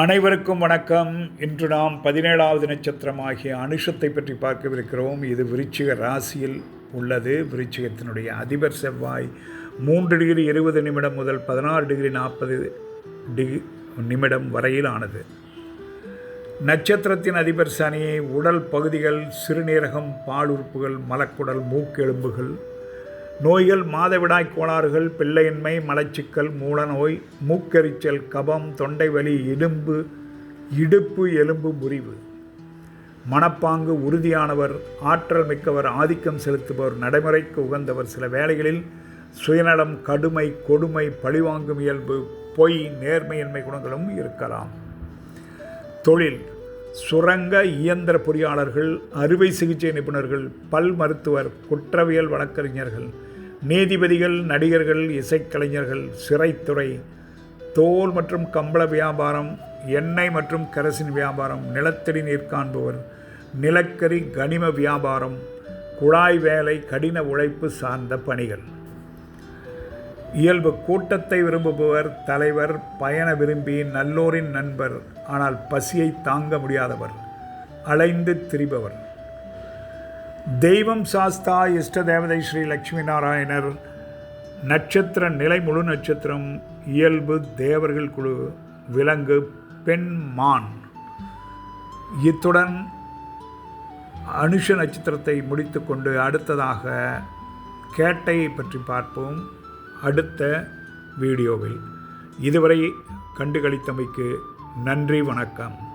அனைவருக்கும் வணக்கம். இன்று நாம் பதினேழாவது நட்சத்திரமாகிய அனுஷத்தை பற்றி பார்க்கவிருக்கிறோம். இது விருச்சிக ராசியில் உள்ளது. விருச்சிகத்தினுடைய அதிபர் செவ்வாய் மூன்று டிகிரி இருபது நிமிடம் முதல் பதினாறு டிகிரி நாற்பது டிகி நிமிடம் வரையிலானது. நட்சத்திரத்தின் அதிபர் சனி உடல் பகுதிகள் சிறுநீரகம் பாலுறுப்புகள் மலக்குடல் மூக்கெலும்புகள் நோய்கள் மாதவிடாய் கோளாறுகள் பிள்ளையின்மை மலச்சிக்கல் மூலநோய் மூக்கெரிச்சல் கபம் தொண்டை வலி இடும்பு இடுப்பு எலும்பு முறிவு. மனப்பாங்கு உறுதியானவர் ஆற்றல் மிக்கவர் ஆதிக்கம் செலுத்துபவர் நடைமுறைக்கு உகந்தவர். சில வேளைகளில் சுயநலம் கடுமை கொடுமை பழிவாங்கும் இயல்பு பொய் நேர்மையின்மை குணங்களும் இருக்கலாம். தொழில். சுரங்க இயந்திர பொறியாளர்கள் அறுவை சிகிச்சை நிபுணர்கள் பல் மருத்துவர் குற்றவியல் வழக்கறிஞர்கள் நீதிபதிகள் நடிகர்கள் இசைக்கலைஞர்கள் சிறைத்துறை தோல் மற்றும் கம்பள வியாபாரம் எண்ணெய் மற்றும் கரசின் வியாபாரம் நிலத்தடி நீர் காண்பவர் நிலக்கரி கனிம வியாபாரம் குழாய் வேலை கடின உழைப்பு சார்ந்த பணிகள். இயல்பு கூட்டத்தை விரும்புபவர் தலைவர் பயண விரும்பி நல்லோரின் நண்பர் ஆனால் பசியை தாங்க முடியாதவர் அலைந்து திரிபவர். தெய்வம் சாஸ்தா இஷ்ட தேவதை ஸ்ரீ லக்ஷ்மி நாராயணர். நட்சத்திர நிலை முழு நட்சத்திரம் இயல்பு தேவர்கள் குழு விலங்கு பெண் மான். இத்துடன் அனுஷ நட்சத்திரத்தை முடித்துக்கொண்டு அடுத்ததாக கேட்டையை பற்றி பார்ப்போம். அடுத்த வீடியோவில். இதுவரை கண்டுகளித்தமைக்கு நன்றி வணக்கம்.